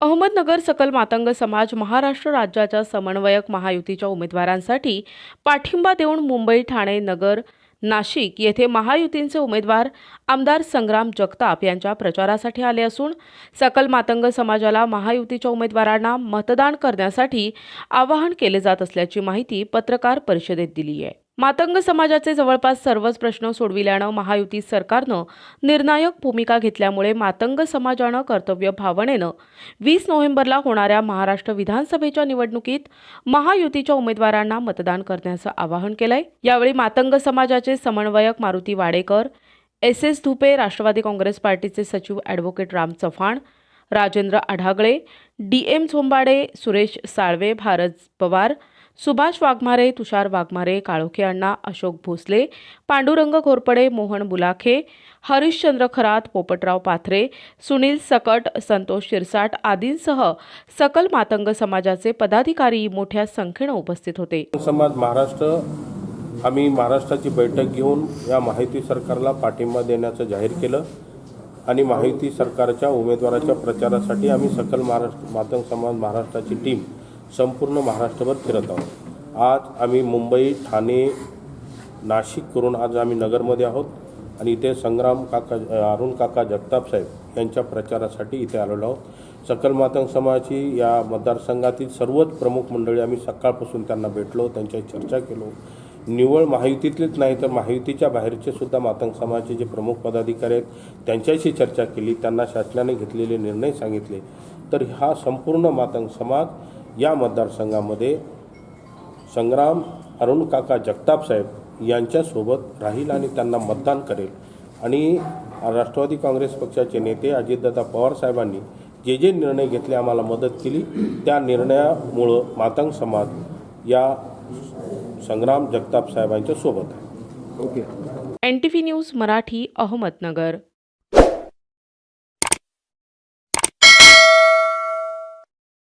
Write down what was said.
अहमदनगर सकल मातंग समाज महाराष्ट्र राज्याच्या समन्वयक महायुतीच्या उमेदवारांसाठी पाठिंबा देऊन मुंबई ठाणे नगर नाशिक येथे महायुतींचे उमेदवार आमदार संग्राम जगताप यांच्या प्रचारासाठी आले असून सकल मातंग समाजाला महायुतीच्या उमेदवारांना मतदान करण्यासाठी आवाहन केले जात असल्याची माहिती पत्रकार परिषदेत दिली आहे. मातंग समाजाचे जवळपास सर्वच प्रश्न सोडविल्यानं महायुती सरकारनं निर्णायक भूमिका घेतल्यामुळे मातंग समाजानं कर्तव्य भावनेनं वीस नोव्हेंबरला होणाऱ्या महाराष्ट्र विधानसभेच्या निवडणुकीत महायुतीच्या उमेदवारांना मतदान करण्याचं आवाहन केलंय. यावेळी मातंग समाजाचे समन्वयक मारुती वाडेकर एस एस धुपे राष्ट्रवादी काँग्रेस पार्टीचे सचिव advocate Ram Chavan Rajendra Adhagale D M Zombade Suresh Salve Bharat Pawar Subhash Waghmare Tushar Waghmare Kalokhe Anna Ashok Bhosale Pandurang Ghorpade Mohan Bulakhe Harishchandra Kharat Popatrao Pathare Sunil Sakat Santosh Shirsat आदींसह सकल मातंग समाजाचे पदाधिकारी मोठ्या संख्येनं उपस्थित होते. समाज महाराष्ट्र आम्ही महाराष्ट्राची बैठक घेऊन या माहिती सरकारला पाठिंबा देण्याचं जाहीर केलं आणि माहिती सरकारच्या उमेदवाराच्या प्रचारासाठी आम्ही सकल महाराष्ट्र मातंग समाज महाराष्ट्राची टीम संपूर्ण महाराष्ट्रभर फिरत आहोत. आज आम्ही मुंबई ठाणे नाशिक करून आज आम्ही नगरमध्ये आहोत आणि इथे संग्राम काका अरुण काका जगताप साहेब यांच्या प्रचारासाठी इथे आलेलो आहोत. सकल मातंग समाजाची या मतदारसंघातील सर्वच प्रमुख मंडळी आम्ही सकाळपासून त्यांना भेटलो त्यांच्याशी चर्चा केलो. निव्वळ महायुतीतलेच नाही तर महायुतीच्या बाहेरचे सुद्धा मातंग समाजाचे जे प्रमुख पदाधिकारी आहेत त्यांच्याशी चर्चा केली त्यांना शासनाने घेतलेले निर्णय सांगितले. तर हा संपूर्ण मातंग समाज या मतदारसंघामध्ये संग्राम अरुण काका जगताप साहेब यांच्यासोबत राहील आणि त्यांना मतदान करेल. आणि राष्ट्रवादी काँग्रेस पक्षाचे नेते अजितदादा पवार साहेबांनी जे जे निर्णय घेतले आम्हाला मदत केली त्या निर्णयामुळं मातंग समाज या संग्राम जगताप साहेबांच्या सोबत आहे. Okay N T V news Marathi Ahmednagar.